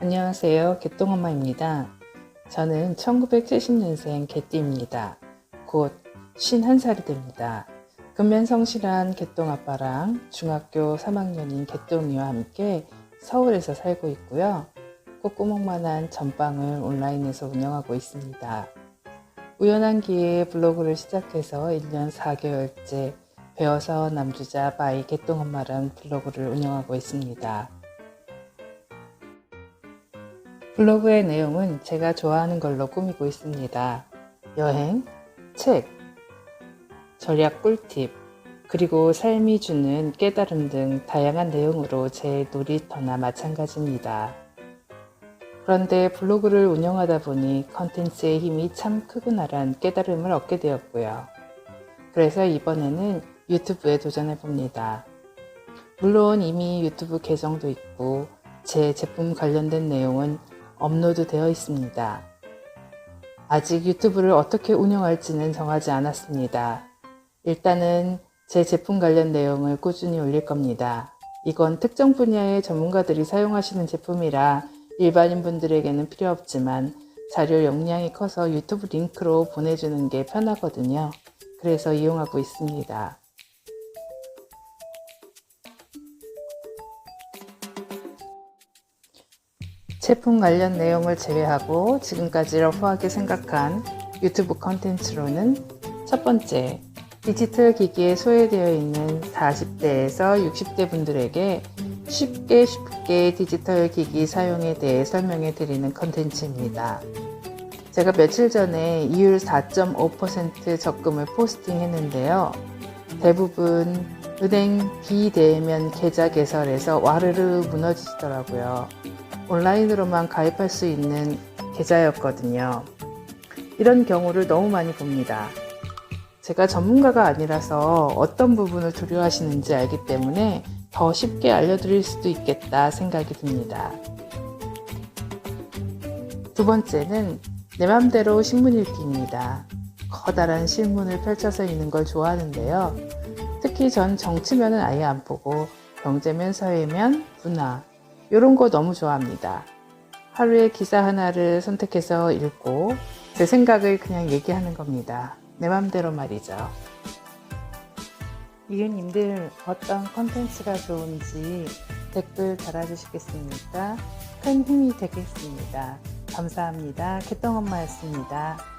안녕하세요. 개똥엄마입니다. 저는 1970년생 개띠입니다. 곧 51살이 됩니다. 근면 성실한 개똥 아빠랑 중학교 3학년인 개똥이와 함께 서울에서 살고 있고요. 콧구멍만한 전빵을 온라인에서 운영하고 있습니다. 우연한 기회에 블로그를 시작해서 1년 4개월째 배워서 남주자 바이 개똥엄마란 블로그를 운영하고 있습니다. 블로그의 내용은 제가 좋아하는 걸로 꾸미고 있습니다. 여행, 책, 전략 꿀팁, 그리고 삶이 주는 깨달음 등 다양한 내용으로 제 놀이터나 마찬가지입니다. 그런데 블로그를 운영하다 보니 컨텐츠의 힘이 참 크구나란 깨달음을 얻게 되었고요. 그래서 이번에는 유튜브에 도전해 봅니다. 물론 이미 유튜브 계정도 있고 제 제품 관련된 내용은 업로드 되어 있습니다. 아직 유튜브를 어떻게 운영할지는 정하지 않았습니다. 일단은 제 제품 관련 내용을 꾸준히 올릴 겁니다. 이건 특정 분야의 전문가들이 사용하시는 제품이라 일반인 분들에게는 필요 없지만 자료 용량이 커서 유튜브 링크로 보내주는 게 편하거든요. 그래서 이용하고 있습니다. 제품 관련 내용을 제외하고 지금까지 러프하게 생각한 유튜브 컨텐츠로는 첫 번째, 디지털 기기에 소외되어 있는 40대에서 60대 분들에게 쉽게 쉽게 디지털 기기 사용에 대해 설명해 드리는 컨텐츠입니다. 제가 며칠 전에 이율 4.5% 적금을 포스팅 했는데요. 대부분 은행 비대면 계좌 개설에서 와르르 무너지더라고요. 온라인으로만 가입할 수 있는 계좌였거든요. 이런 경우를 너무 많이 봅니다. 제가 전문가가 아니라서 어떤 부분을 두려워하시는지 알기 때문에 더 쉽게 알려드릴 수도 있겠다 생각이 듭니다. 두 번째는 내 맘대로 신문 읽기입니다. 커다란 신문을 펼쳐서 읽는 걸 좋아하는데요. 특히 전 정치면은 아예 안 보고 경제면, 사회면, 문화 이런 거 너무 좋아합니다. 하루에 기사 하나를 선택해서 읽고 제 생각을 그냥 얘기하는 겁니다. 내 맘대로 말이죠. 이윤님들 어떤 컨텐츠가 좋은지 댓글 달아주시겠습니까? 큰 힘이 되겠습니다. 감사합니다. 개똥엄마였습니다.